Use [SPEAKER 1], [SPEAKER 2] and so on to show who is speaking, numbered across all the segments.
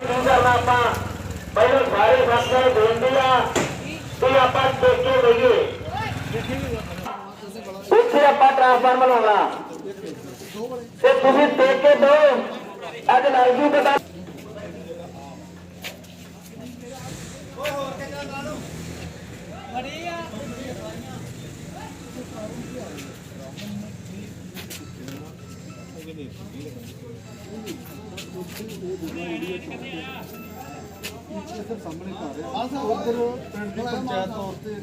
[SPEAKER 1] ਕੀ ਕਰਨਾ ਆਪਾਂ ਪਹਿਲਾਂ ਸਾਰੇ ਸਾਥੀਆਂ ਨੂੰ ਬੇਨਤੀ ਆ ਕਿ ਆਪਾਂ ਦੇਖ ਕੇ ਬਈਏ ਉੱਥੇ ਆਪਾਂ ਟ੍ਰਾਂਸਫਾਰਮਰ ਲਾਉਣਾ। ਤੇ ਤੁਸੀਂ ਦੇਖ ਕੇ ਦੋ ਅੱਜ ਲੱਗ ਜੂ ਪਤਾ
[SPEAKER 2] ਉਧਰ ਪਿੰਡ ਦੀ ਪੰਚਾਇਤ ਤੌਰ ਤੇ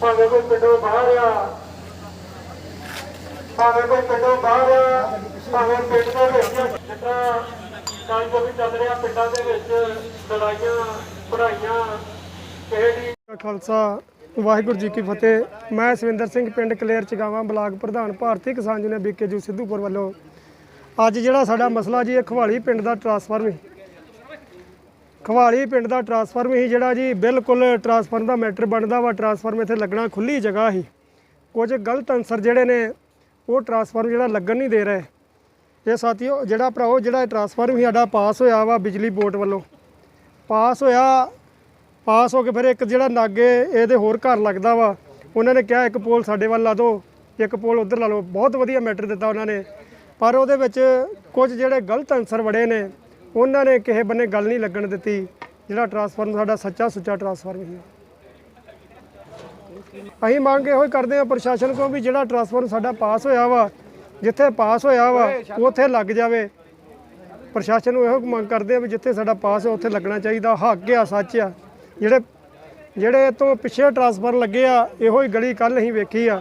[SPEAKER 1] ਭਾਵੇਂ ਕੋਈ ਪਿੰਡੋਂ ਬਾਹਰ ਆ, ਭਾਵੇਂ ਕੋਈ ਪਿੰਡੋਂ ਬਾਹਰ ਆ, ਭਾਵੇਂ ਪਿੰਡ ਦੇ ਵਿੱਚ ਜਿੱਦਾਂ ਕੰਮ ਜੋ ਵੀ ਚੱਲ ਰਿਹਾ, ਪਿੰਡਾਂ ਦੇ ਵਿੱਚ ਲੜਾਈਆਂ ਪੜਾਈਆਂ ਕਿਸੇ
[SPEAKER 3] ਖਾਲਸਾ, ਵਾਹਿਗੁਰੂ ਜੀ ਕੀ ਫਤਿਹ। ਮੈਂ ਸਵਿੰਦਰ ਸਿੰਘ ਪਿੰਡ ਕਲੇਰ ਚਗਾਵਾਂ ਬਲਾਕ ਪ੍ਰਧਾਨ ਭਾਰਤੀ ਕਿਸਾਨ ਯੂਨੀਅਨ ਬੀਕੇਜੂ ਸਿੱਧੂਪੁਰ ਵੱਲੋਂ। ਅੱਜ ਜਿਹੜਾ ਸਾਡਾ ਮਸਲਾ ਜੀ, ਇਹ ਖਵਾਲੀ ਪਿੰਡ ਦਾ ਟਰਾਂਸਫਾਰਮ ਖਵਾਲੀ ਪਿੰਡ ਦਾ ਟਰਾਂਸਫਾਰਮ ਹੀ ਜਿਹੜਾ ਜੀ, ਬਿਲਕੁਲ ਟਰਾਂਸਫਾਰਮ ਦਾ ਮੈਟਰ ਬਣਦਾ ਵਾ, ਟਰਾਂਸਫਾਰਮ ਇੱਥੇ ਲੱਗਣਾ ਖੁੱਲੀ ਜਗ੍ਹਾ ਸੀ ਕੁਝ ਗਲਤ ਅਨਸਰ ਜਿਹੜੇ ਨੇ, ਉਹ ਟਰਾਂਸਫਾਰਮ ਜਿਹੜਾ ਲੱਗਣ ਨਹੀਂ ਦੇ ਰਹੇ। ਇਹ ਸਾਥੀਓ, ਜਿਹੜਾ ਭਰਾਓ, ਜਿਹੜਾ ਇਹ ਟਰਾਂਸਫਾਰਮ ਹੀ ਸਾਡਾ ਪਾਸ ਹੋਇਆ ਵਾ ਬਿਜਲੀ ਬੋਰਡ ਵੱਲੋਂ। ਪਾਸ ਹੋਇਆ ਪਾਸ ਹੋ ਕੇ ਫਿਰ ਇੱਕ ਜਿਹੜਾ ਨਾਗੇ ਇਹਦੇ ਹੋਰ ਘਰ ਲੱਗਦਾ ਵਾ, ਉਹਨਾਂ ਨੇ ਕਿਹਾ ਇੱਕ ਪੋਲ ਸਾਡੇ ਵੱਲ ਲਾ ਦਿਓ, ਇੱਕ ਪੋਲ ਉਧਰ ਲਾ ਲਓ। ਬਹੁਤ ਵਧੀਆ ਮੈਟਰ ਦਿੱਤਾ ਉਹਨਾਂ ਨੇ। ਪਰ ਉਹਦੇ ਵਿੱਚ ਕੁਝ ਜਿਹੜੇ ਗਲਤ ਅਨਸਰ ਵੜੇ ਨੇ, ਉਹਨਾਂ ਨੇ ਕਿਸੇ ਬੰਨੇ ਗੱਲ ਨਹੀਂ ਲੱਗਣ ਦਿੱਤੀ। ਜਿਹੜਾ ਟਰਾਂਸਫਾਰਮ ਸਾਡਾ ਸੱਚਾ ਸੁੱਚਾ ਟਰਾਂਸਫਾਰਮ ਸੀ ਅਸੀਂ ਮੰਗ ਇਹੋ ਹੀ ਕਰਦੇ ਹਾਂ ਪ੍ਰਸ਼ਾਸਨ ਕੋਲ ਵੀ ਜਿਹੜਾ ਟਰਾਂਸਫਾਰਮ ਸਾਡਾ ਪਾਸ ਹੋਇਆ ਵਾ ਜਿੱਥੇ ਪਾਸ ਹੋਇਆ ਵਾ ਉੱਥੇ ਲੱਗ ਜਾਵੇ। ਪ੍ਰਸ਼ਾਸਨ ਨੂੰ ਇਹੋ ਮੰਗ ਕਰਦੇ ਆ ਵੀ ਜਿੱਥੇ ਸਾਡਾ ਪਾਸ ਹੈ ਉੱਥੇ ਲੱਗਣਾ ਚਾਹੀਦਾ। ਹੱਕ ਆ ਸੱਚ ਆ। ਜਿਹੜੇ ਜਿਹੜੇ ਤੋਂ ਪਿੱਛੇ ਟਰਾਂਸਫਰ ਲੱਗੇ ਆ ਇਹੋ ਹੀ ਗਲੀ ਕੱਲ ਅਸੀਂ ਵੇਖੀ ਆ।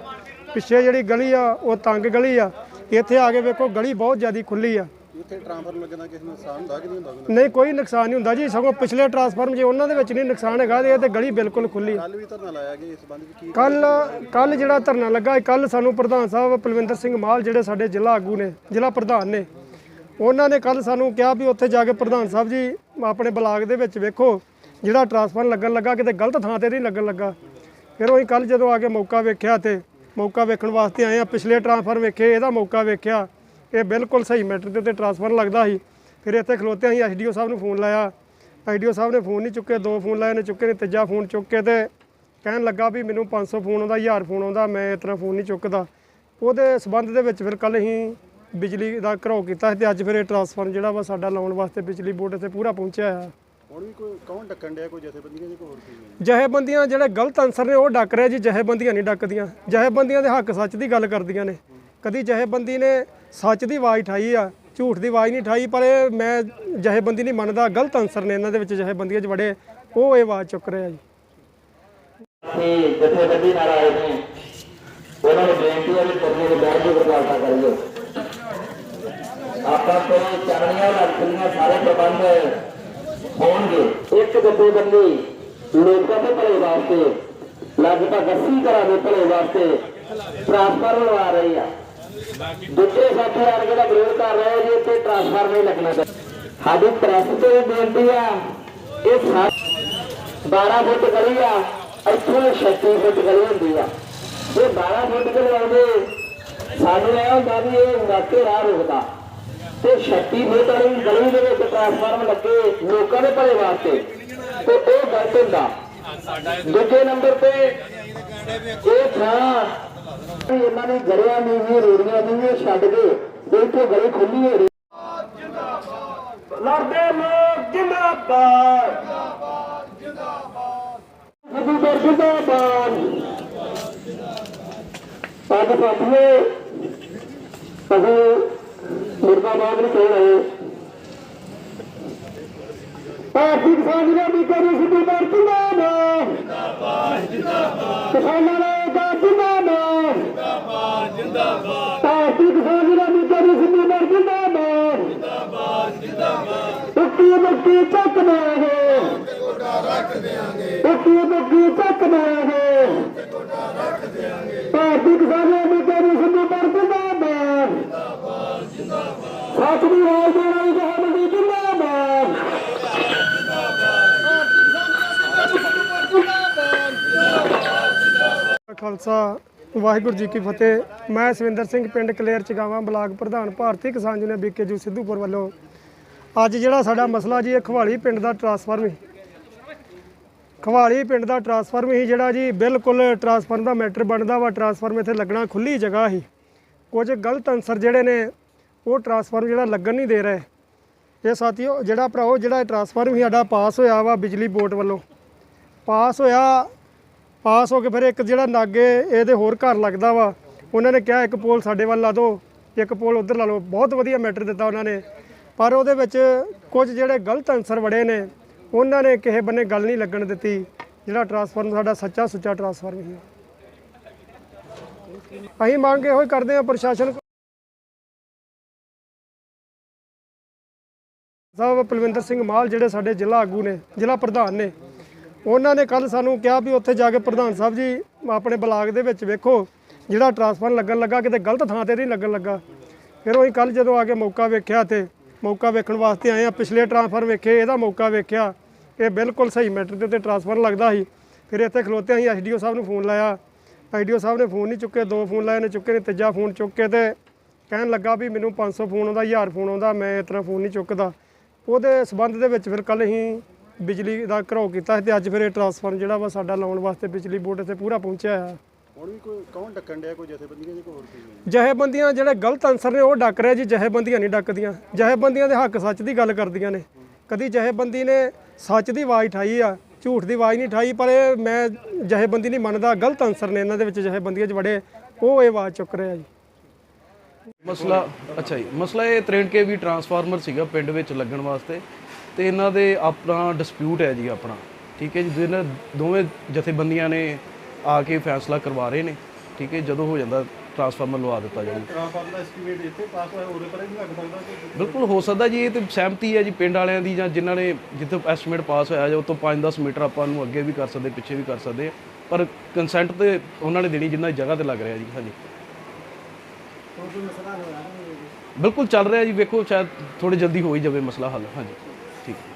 [SPEAKER 3] ਪਿੱਛੇ ਜਿਹੜੀ ਗਲੀ ਆ ਉਹ ਤੰਗ ਗਲੀ ਆ। ਇੱਥੇ ਆ ਕੇ ਵੇਖੋ ਗਲੀ ਬਹੁਤ ਜ਼ਿਆਦੀ ਖੁੱਲੀ ਆ।
[SPEAKER 2] ਇੱਥੇ ਟ੍ਰਾਂਸਫਰ ਲੱਗਣਾ ਕਿਸੇ ਨੂੰ ਨੁਕਸਾਨ ਹੁੰਦਾ ਕਿ ਨਹੀਂ ਹੁੰਦਾ ਕੋਈ
[SPEAKER 3] ਨਹੀਂ ਕੋਈ ਨੁਕਸਾਨ ਨਹੀਂ ਹੁੰਦਾ ਜੀ। ਸਗੋਂ ਪਿਛਲੇ ਟਰਾਂਸਫਾਰਮ ਜੇ ਉਹਨਾਂ ਦੇ ਵਿੱਚ ਨਹੀਂ ਨੁਕਸਾਨ ਹੈਗਾ ਤੇ ਇਹ ਤੇ ਗਲੀ ਬਿਲਕੁਲ ਖੁੱਲੀ
[SPEAKER 2] ਕੱਲ ਵੀ ਧਰਨਾ ਲਾਇਆ ਗਿਆ ਇਸ ਸੰਬੰਧ ਵਿੱਚ ਕੀ
[SPEAKER 3] ਕੱਲ ਕੱਲ ਜਿਹੜਾ ਧਰਨਾ ਲੱਗਾ ਕੱਲ ਸਾਨੂੰ ਪ੍ਰਧਾਨ ਸਾਹਿਬ ਪਲਵਿੰਦਰ ਸਿੰਘ ਮਾਲ ਜਿਹੜੇ ਸਾਡੇ ਜ਼ਿਲ੍ਹਾ ਆਗੂ ਨੇ ਜ਼ਿਲ੍ਹਾ ਪ੍ਰਧਾਨ ਨੇ ਉਹਨਾਂ ਨੇ ਕੱਲ ਸਾਨੂੰ ਕਿਹਾ ਵੀ ਉੱਥੇ ਜਾ ਕੇ ਪ੍ਰਧਾਨ ਸਾਹਿਬ ਜੀ ਆਪਣੇ ਬਲਾਕ ਦੇ ਵਿੱਚ ਵੇਖੋ ਜਿਹੜਾ ਟਰਾਂਸਫਰ ਲੱਗਣ ਲੱਗਾ ਕਿਤੇ ਗਲਤ ਥਾਂ ਤੇ ਨਹੀਂ ਲੱਗਣ ਲੱਗਾ। ਫਿਰ ਉਹੀ ਕੱਲ ਜਦੋਂ ਆ ਕੇ ਮੌਕਾ ਵੇਖਿਆ ਤੇ ਮੌਕਾ ਵੇਖਣ ਵਾਸਤੇ ਆਏ ਆ ਪਿਛਲੇ ਟਰਾਂਸਫਰ ਵੇਖੇ ਇਹਦਾ ਮੌਕਾ ਵੇਖਿਆ। ਇਹ ਬਿਲਕੁਲ ਸਹੀ ਮੈਟਰ ਤੇ ਉੱਤੇ ਟਰਾਂਸਫਰ ਲੱਗਦਾ ਸੀ। ਫਿਰ ਇੱਥੇ ਖਲੋਤੇ ਅਸੀਂ ਐਸਡੀਓ ਸਾਹਿਬ ਨੂੰ ਫੋਨ ਲਾਇਆ। ਐਸਡੀਓ ਸਾਹਿਬ ਨੇ ਫੋਨ ਨਹੀਂ ਚੁੱਕੇ ਦੋ ਫੋਨ ਲਾਏ ਨੇ ਚੁੱਕੇ ਨੇ ਤੀਜਾ ਫੋਨ ਚੁੱਕ ਕੇ ਤੇ ਕਹਿਣ ਲੱਗਾ ਵੀ ਮੈਨੂੰ 500 ਫੋਨ ਆਉਂਦਾ 1000 ਫੋਨ ਆਉਂਦਾ ਮੈਂ ਇਸ ਤਰ੍ਹਾਂ ਫੋਨ ਨਹੀਂ ਚੁੱਕਦਾ। ਉਹਦੇ ਸਬੰਧ ਦੇ ਵਿੱਚ ਫਿਰ ਕੱਲ ਅਸੀਂ ਬਿਜਲੀ ਦਾ ਘਰੋ ਕੀਤਾ ਸੀ ਤੇ ਅੱਜ ਫਿਰ ਇਹ ਟਰਾਂਸਫਾਰਮ ਜਿਹੜਾ ਵਾ ਸਾਡਾ ਲਾਉਣ ਵਾਸਤੇ ਬਿਜਲੀ ਬੋਰਡ ਇੱਥੇ ਪੂਰਾ ਪਹੁੰਚਿਆ ਆ।
[SPEAKER 2] ਹੁਣ ਵੀ ਕੋਈ ਕੌਣ ਡੱਕਣ ਡਿਆ ਕੋਈ ਜਥੇਬੰਦੀਆਂ ਜੀ ਕੋਈ ਹੋਰ ਕੀ
[SPEAKER 3] ਜਹੇਬੰਦੀਆਂ ਜਿਹੜੇ ਗਲਤ ਅਨਸਰ ਨੇ ਉਹ ਡੱਕ ਰਹੇ ਜੀ ਜਹੇਬੰਦੀਆਂ ਨਹੀਂ ਡੱਕਦੀਆਂ। ਜਹੇਬੰਦੀਆਂ ਦੇ ਹੱਕ ਸੱਚ ਦੀ ਗੱਲ ਕਰਦੀਆਂ ਨੇ। ਕਦੀ ਜਹੇਬੰਦੀ ਨੇ ਸੱਚ ਦੀ ਆਵਾਜ਼ ਠਾਈ ਆ, ਝੂਠ ਦੀ ਆਵਾਜ਼ ਨਹੀਂ ਠਾਈ, ਪਰ ਇਹ ਮੈਂ ਜਹੇਬੰਦੀ ਨਹੀਂ ਮੰਨਦਾ, ਗਲਤ ਅਨਸਰ ਨੇ ਇਹਨਾਂ ਦੇ ਵਿੱਚ ਜਹੇਬੰਦੀਆਂ 'ਚ ਵੜੇ, ਉਹ ਇਹ ਆਵਾਜ਼ ਚੁੱਕ ਰਹੇ ਜੀ।
[SPEAKER 1] ਤੇ ਜਥੇਬੰਦੀ ਨਾਲ ਆਏ ਨੇ। ਉਹਨਾਂ ਨੂੰ ਬੇਨਤੀ ਹੈ ਵੀ ਪਰਨੇ ਦੇ ਬੈਠ ਕੇ ਗੁਰਦਾਸਾ ਆਪਾਂ ਤੋਂ ਚਰਣੀਆਂ ਲੱਖੀਆਂ ਸਾਰੇ ਪ੍ਰਬੰਧ ਹੋਣਗੇ। ਇੱਕ ਜਥੇਬੰਦੀ ਲੋਕਾਂ ਦੇ ਭਲੇ ਵਾਸਤੇ, ਲਗਭਗ 80 ਘਰਾਂ ਦੇ ਭਲੇ ਵਾਸਤੇ ਟ੍ਰਾਂਸਫਰ ਲਵਾ ਰਹੀ ਆ। ਦੂਜੇ ਸਾਥੀ ਵਰਗੇ ਦਾ ਵਿਰੋਧ ਕਰ ਰਹੇ ਜੀ, ਇੱਥੇ ਟ੍ਰਾਂਸਫਰ ਨਹੀਂ ਲੱਗਣਾ ਸਾਡੀ ਪ੍ਰੈਸ ਤੇ ਬੇਨਤੀ ਆ, ਇਹ 12 ਫੁੱਟ ਗਲੀ ਆ, ਇੱਥੋਂ 36 ਫੁੱਟ ਗਲੀ ਹੁੰਦੀ ਆ। ਇਹ 12 ਫੁੱਟ ਗਲੀ ਆਉਂਦੇ, ਸਾਨੂੰ ਇਹ ਹੁੰਦਾ ਵੀ ਇਹ ਵਾਕੇ ਰਾਹ ਰੋਕਦਾ। ਤੇ 36 ਫੁੱਟ ਵਾਲੀ ਗਲੀ ਦੇ ਵਿੱਚ ਟ੍ਰਾਂਸਫਾਰਮ ਲੱਗੇ ਲੋਕਾਂ ਦੇ ਭਲੇ ਵਾਸਤੇ, ਤੇ ਉਹ ਗਲਤ ਹੁੰਦਾ। ਦੂਜੇ ਨੰਬਰ ਤੇ, ਇਹ ਥਾਂ ਇਹਨਾਂ ਦੀ ਗੜਿਆਂ ਦੀ ਵੀ ਰੋੜੀਆਂ ਦੀ ਵੀ ਛੱਡ ਕੇ ਇੱਥੇ ਗਲੀ ਖੁੱਲੀ ਹੋ ਰਹੀ ਲੜਦੇ ਲੋਕ ਜਿੰਦਾਬਾਦ। ਜਿੰਦਾਬਾਦ ਜਿੰਦਾਬਾਦ। ਸਾਡੇ ਸਾਥੀਓ ਅਸੀਂ ਮੁਰਦਾਬਾਦ ਨੂੰ ਕਹਿ ਰਹੇ ਭਾਰਤੀ ਕਿਸਾਨ ਯੂਨੀਅਨ ਕਰੀ ਸਿੱਧੂ ਬਾਰ ਜਿੰਦਾਬਾਦ। ਜਿੰਦਾਬਾਦ ਜਿੰਦਾਬਾਦ ਕਿਸਾਨਾਂ ਦਾ ਜਿੰਦਾਬਾਦ। ਜਿੰਦਾਬਾਦ ਜਿੰਦਾਬਾਦ। ਭਾਰਤੀ ਕਿਸਾਨ ਯੂਨੀਅਨ ਕਰੀ ਸਿੱਧੂ ਬਾਰ ਜਿੰਦਾਬਾਦ। ਜਿੰਦਾਬਾਦ ਜਿੰਦਾਬਾਦ। ਉੱਕੀ ਮੁੱਕੀ ਚੱਕ ਦੇਗੇ ਉੱਕੀ ਮੁੱਕੀ ਚੱਕ ਦੇਗੇ ਭਾਰਤੀ ਕਿਸਾਨ ਯੂਨੀਅਨ ਕਰੀ ਸਿੱਧੂ ਬਾਰ ਜਿੰਦਾਬਾਦ। ਜਿੰਦਾਬਾਦ ਜਿੰਦਾਬਾਦ। ਸੱਚ ਦੀ ਆਵਾਜ਼
[SPEAKER 3] ਖਾਲਸਾ, ਵਾਹਿਗੁਰੂ ਜੀ ਕੀ ਫਤਿਹ। ਮੈਂ ਸਵਿੰਦਰ ਸਿੰਘ, ਪਿੰਡ ਕਲੇਰ ਚਗਾਵਾਂ ਬਲਾਕ ਪ੍ਰਧਾਨ ਭਾਰਤੀ ਕਿਸਾਨ ਯੂਨੀਅਨ ਬੀਕੇ ਜੂ ਸਿੱਧੂਪੁਰ ਵੱਲੋਂ। ਅੱਜ ਜਿਹੜਾ ਸਾਡਾ ਮਸਲਾ ਜੀ, ਇਹ ਖਵਾਲੀ ਪਿੰਡ ਦਾ ਟਰਾਂਸਫਾਰਮ ਹੀ। ਖਵਾਲੀ ਪਿੰਡ ਦਾ ਟਰਾਂਸਫਾਰਮ ਹੀ ਜਿਹੜਾ ਜੀ, ਬਿਲਕੁਲ ਟਰਾਂਸਫਾਰਮ ਦਾ ਮੈਟਰ ਬਣਦਾ ਵਾ, ਟਰਾਂਸਫਾਰਮ ਇੱਥੇ ਲੱਗਣਾ ਖੁੱਲੀ ਜਗ੍ਹਾ ਸੀ ਕੁਝ ਗਲਤ ਅਨਸਰ ਜਿਹੜੇ ਨੇ, ਉਹ ਟਰਾਂਸਫਾਰਮ ਜਿਹੜਾ ਲੱਗਣ ਨਹੀਂ ਦੇ ਰਹੇ। ਇਹ ਸਾਥੀਓ, ਜਿਹੜਾ ਭਰਾਓ, ਜਿਹੜਾ ਟਰਾਂਸਫਾਰਮ ਹੀ ਸਾਡਾ ਪਾਸ ਹੋਇਆ ਵਾ ਬਿਜਲੀ ਬੋਰਡ ਵੱਲੋਂ। ਪਾਸ ਹੋਇਆ ਪਾਸ ਹੋ ਕੇ ਫਿਰ ਇੱਕ ਜਿਹੜਾ ਨਾਗੇ ਇਹਦੇ ਹੋਰ ਘਰ ਲੱਗਦਾ ਵਾ, ਉਹਨਾਂ ਨੇ ਕਿਹਾ ਇੱਕ ਪੋਲ ਸਾਡੇ ਵੱਲ ਲਾ ਦਿਓ, ਇੱਕ ਪੋਲ ਉਧਰ ਲਾ ਲਓ। ਬਹੁਤ ਵਧੀਆ ਮੈਟਰ ਦਿੱਤਾ ਉਹਨਾਂ ਨੇ। ਪਰ ਉਹਦੇ ਵਿੱਚ ਕੁਝ ਜਿਹੜੇ ਗਲਤ ਅਨਸਰ ਵੜੇ ਨੇ, ਉਹਨਾਂ ਨੇ ਕਿਸੇ ਬੰਨੇ ਗੱਲ ਨਹੀਂ ਲੱਗਣ ਦਿੱਤੀ। ਜਿਹੜਾ ਟਰਾਂਸਫਾਰਮ ਸਾਡਾ ਸੱਚਾ ਸੁੱਚਾ ਟਰਾਂਸਫਾਰਮ ਸੀ ਅਸੀਂ ਮੰਗ ਇਹੋ ਹੀ ਕਰਦੇ ਹਾਂ ਪ੍ਰਸ਼ਾਸਨ ਸਾਹਿਬ ਪਲਵਿੰਦਰ ਸਿੰਘ ਮਾਲ ਜਿਹੜੇ ਸਾਡੇ ਜ਼ਿਲ੍ਹਾ ਆਗੂ ਨੇ, ਜ਼ਿਲ੍ਹਾ ਪ੍ਰਧਾਨ ਨੇ ਉਹਨਾਂ ਨੇ ਕੱਲ ਸਾਨੂੰ ਕਿਹਾ ਵੀ ਉੱਥੇ ਜਾ ਕੇ ਪ੍ਰਧਾਨ ਸਾਹਿਬ ਜੀ ਆਪਣੇ ਬਲਾਕ ਦੇ ਵਿੱਚ ਵੇਖੋ, ਜਿਹੜਾ ਟਰਾਂਸਫਾਰਮ ਲੱਗਣ ਲੱਗਾ, ਕਿਤੇ ਗਲਤ ਥਾਂ ਤੇ ਨਹੀਂ ਲੱਗਣ ਲੱਗਾ। ਫਿਰ ਉਹੀ ਕੱਲ ਜਦੋਂ ਆ ਕੇ ਮੌਕਾ ਵੇਖਿਆ ਤੇ ਮੌਕਾ ਵੇਖਣ ਵਾਸਤੇ ਆਏ ਆ, ਪਿਛਲੇ ਟਰਾਂਸਫਾਰਮ ਵੇਖੇ, ਇਹਦਾ ਮੌਕਾ ਵੇਖਿਆ, ਇਹ ਬਿਲਕੁਲ ਸਹੀ ਮੈਟਰ ਦੇ ਉੱਤੇ ਟਰਾਂਸਫਾਰਮ ਲੱਗਦਾ ਸੀ। ਫਿਰ ਇੱਥੇ ਖਲੋਤੇ ਅਸੀਂ ਐਸਡੀਓ ਸਾਹਿਬ ਨੂੰ ਫੋਨ ਲਾਇਆ। ਐਸਡੀਓ ਸਾਹਿਬ ਨੇ ਫੋਨ ਨਹੀਂ ਚੁੱਕੇ, ਦੋ ਫੋਨ ਲਾਏ ਨੇ ਚੁੱਕੇ ਨੇ, ਤੀਜਾ ਫੋਨ ਚੁੱਕ ਕੇ ਤੇ ਕਹਿਣ ਲੱਗਾ ਵੀ ਮੈਨੂੰ 500 ਫੋਨ ਆਉਂਦਾ 1000 ਫੋਨ ਆਉਂਦਾ, ਮੈਂ ਇਸ ਤਰ੍ਹਾਂ ਫੋਨ ਨਹੀਂ ਚੁੱਕਦਾ। ਉਹਦੇ ਸਬੰਧ ਦੇ ਵਿੱਚ ਫਿਰ ਕੱਲ ਅਸੀਂ ਬਿਜਲੀ ਦਾ ਘਰੋ ਕੀਤਾ ਸੀ ਤੇ ਅੱਜ ਫਿਰ ਇਹ ਟਰਾਂਸਫਾਰਮ ਜਿਹੜਾ ਵਾ ਸਾਡਾ ਲਾਉਣ ਵਾਸਤੇ ਬਿਜਲੀ ਬੋਰਡ ਇੱਥੇ ਪੂਰਾ ਪਹੁੰਚਿਆ ਆ
[SPEAKER 2] ਹੁਣ ਵੀ ਕੋਈ ਕੌਣ ਡੱਕਣ ਡਿਆ ਕੋਈ ਜਥੇਬੰਦੀਆਂ ਜੀ ਕੋਈ ਹੋਰ ਕੋਈ ਨਹੀਂ?
[SPEAKER 3] ਜਹੇਬੰਦੀਆਂ ਜਿਹੜੇ ਗਲਤ ਅਨਸਰ ਨੇ ਉਹ ਡੱਕ ਰਹੇ ਜੀ ਜਹੇਬੰਦੀਆਂ ਨਹੀਂ ਡੱਕਦੀਆਂ। ਜਹੇਬੰਦੀਆਂ ਦੇ ਹੱਕ ਸੱਚ ਦੀ ਗੱਲ ਕਰਦੀਆਂ ਨੇ। ਕਦੀ ਜਹੇਬੰਦੀ ਨੇ ਸੱਚ ਦੀ ਆਵਾਜ਼ ਉਠਾਈ ਆ ਝੂਠ ਦੀ ਆਵਾਜ਼ ਨਹੀਂ ਉਠਾਈ ਪਰ ਇਹ ਮੈਂ ਜਹੇਬੰਦੀ ਨਹੀਂ ਮੰਨਦਾ ਗਲਤ ਅਨਸਰ ਨੇ ਇਹਨਾਂ ਦੇ ਵਿੱਚ ਜਹੇਬੰਦੀਆਂ 'ਚ ਵੜੇ। ਉਹ ਇਹ ਆਵਾਜ਼ ਚੁੱਕ ਰਿਹਾ ਜੀ।
[SPEAKER 4] ਮਸਲਾ ਅੱਛਾ ਜੀ ਮਸਲਾ ਇਹ 63 ਕੇ ਵੀ ਟਰਾਂਸਫਾਰਮਰ ਸੀਗਾ ਪਿੰਡ ਵਿੱਚ ਲੱਗਣ ਵਾਸਤੇ। ਤੇ ਇਹਨਾਂ ਦੇ ਆਪਣਾ ਡਿਸਪਿਊਟ ਹੈ ਜੀ ਆਪਣਾ ਠੀਕ ਹੈ ਜੀ? ਦੋਨਾਂ- ਦੋਵੇਂ ਜਥੇਬੰਦੀਆਂ ਨੇ ਆ ਕੇ ਫੈਸਲਾ ਕਰਵਾ ਰਹੇ ਨੇ ਠੀਕ ਹੈ? ਜਦੋਂ ਹੋ ਜਾਂਦਾ ਟਰਾਂਸਫਾਰਮਰ ਲਵਾ ਦਿੱਤਾ ਜਾਊਗਾ
[SPEAKER 2] ਟ੍ਰਾਂਸਫਾਰਮਰ ਦਾ ਐਸਟੀਮੇਟ ਇੱਥੇ ਪਾਸ ਹੋਇਆ ਉਹਦੇ ਪਰ ਹੀ ਲੱਗ ਸਕਦਾ ਕਿ
[SPEAKER 4] ਬਿਲਕੁਲ ਹੋ ਸਕਦਾ ਜੀ ਇਹ ਤੇ ਸਹਿਮਤੀ ਹੈ ਜੀ ਪਿੰਡ ਵਾਲਿਆਂ ਦੀ ਜਾਂ ਜਿਨ੍ਹਾਂ ਨੇ ਜਿੱਥੇ ਐਸਟੀਮੇਟ ਪਾਸ ਹੋਇਆ ਜਾਂ ਉਹ ਤੋਂ 5-10 ਮੀਟਰ ਆਪਾਂ ਨੂੰ ਅੱਗੇ ਵੀ ਕਰ ਸਕਦੇ ਪਿੱਛੇ ਵੀ ਕਰ ਸਕਦੇ ਆ। ਪਰ ਕੰਸੈਂਟ ਤੇ ਉਹਨਾਂ ਨੇ ਦੇਣੀ ਜਿੰਨਾ ਜਗ੍ਹਾ ਤੇ ਲੱਗ ਰਿਹਾ ਜੀ ਹਾਂਜੀ। ਬਿਲਕੁਲ ਚੱਲ ਰਿਹਾ ਜੀ ਵੇਖੋ ਸ਼ਾਇਦ ਥੋੜੀ ਜਲਦੀ ਹੋ ਹੀ ਜਾਵੇ ਮਸਲਾ ਹੱਲ ਹਾਂਜੀ। ਠੀਕ ਹੈ